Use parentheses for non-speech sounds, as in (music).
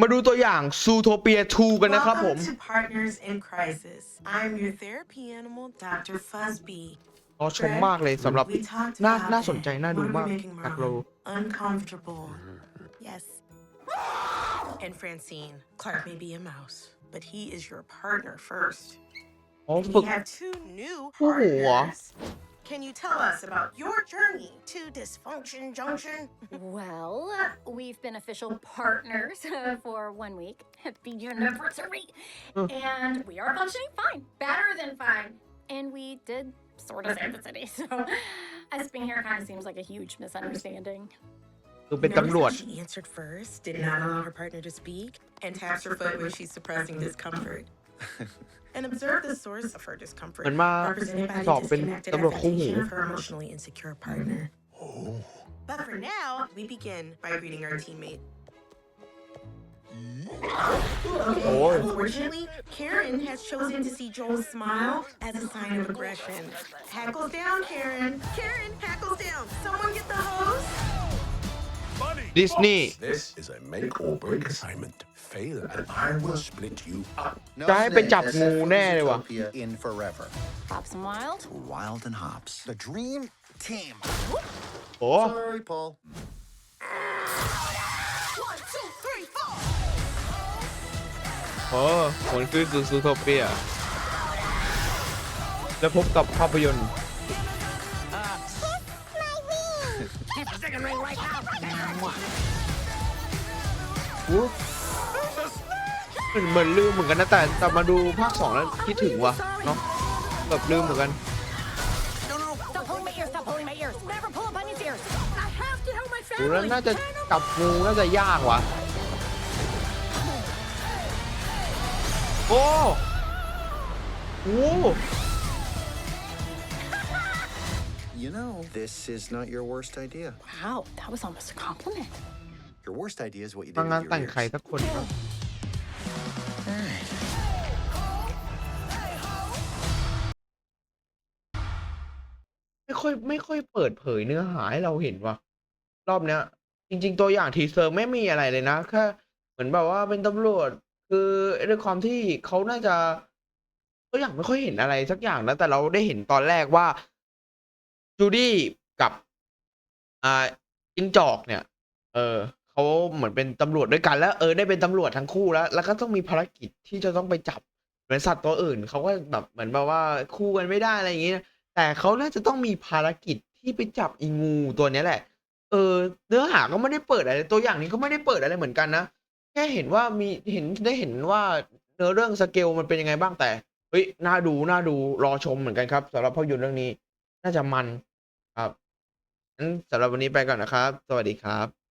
มาดูตัวอย่างซูโทเปีย2กันนะครับผมรอชมมากเลยสำหรับ น่า น่าสนใจ น่าดูมาก m a จากโล a n d Francine Clark may be a mouse but he is your partner first Oh, but... we have two new partners Ooh. Can you tell us about your journey to Dysfunction Junction? Well, we've been official partners uh, for one week, the anniversary, mm. and we are functioning fine, better than fine. And we did sort of save the city, so (laughs) us being here kind of seems like a huge misunderstanding. She answered first, did not allow her partner to speak, and taps her foot when she's suppressing discomfort and observe the source of her discomfort, And my by สอบ disconnected ตำรวจคู่หู affectation of her emotionally insecure partner. But for now, we begin by greeting our teammate. Unfortunately, Karen has chosen to see Joel's smile as a sign of aggression. Hackles down, Karen. Karen, hackles down. Someone get the hose. ดิสนีย์ This is a make or break assignment. Fail and I will split you up. จะให้ไปจับงูแน่ เลยว่ะ in forever. Pop some wild. Wild and Hops, the dream team. โอ้ Sorry, Paul. One, two, three, four. โหผลคือซูซูโทเปียและพบกับภาพยนตร์ a ring r เหมือนลืมเหมือนกันนะ แต่แต่มาดูภาคสองแล้วคิดถึงวะเนาะแบบลืมเหมือนกันดูแล้วน่าจะกับงูน่าจะยากว่ะ โอ้โห you know, this is not your worst idea. Wow, that was almost a compliment. Your worst idea is what you did with your ears. สักคนค h ับไม่ค่อยไม่ค่อยเปิดเผยเนื้อหาให้เราเห็นว่ะ รอบเนี้ย จริงๆตัวอย่างทีเซอร์ไม่มีอะไรเลยนะแค่เหมือนแบบว่าเป็นตำรวจ คือด้วยความที่เขาน่าจะตัวอย่างไม่ค่อยเห็นอะไรสักอย่างนะแต่เราได้เห็นตอนแรกว่าจูดี้กับ อ่าจิงจอก เนี่ย เออเขาเหมือนเป็น ตำรวจด้วยกันแล้ว เออได้เป็นตำรวจทั้งคู่แล้ว แล้ว ก็ต้องมีภารกิจที่จะต้องไปจับเหมือนสัตว์ตัวอื่นเขาก็แบบเหมือนแบบว่าคู่กันไม่ได้อะไรอย่างงี้ แต่เขาน่าจะต้องมีภารกิจที่ไปจับอีงูตัวนี้แหละ เออ เนื้อหาก็ไม่ได้เปิดอะไร ตัวอย่างนี้ก็ไม่ได้เปิดอะไรเหมือนกันนะ แค่เห็นว่ามีเห็นได้เห็นว่า เนื้อเรื่องสเกลมันเป็นยังไงบ้างแต่เฮ้ยน่าดูน่าดูรอชมเหมือนกันครับสำหรับภาพยนตร์เรื่องนี้น่าจะมันครับ งั้นสำหรับวันนี้ไปก่อนนะครับ สวัสดีครับ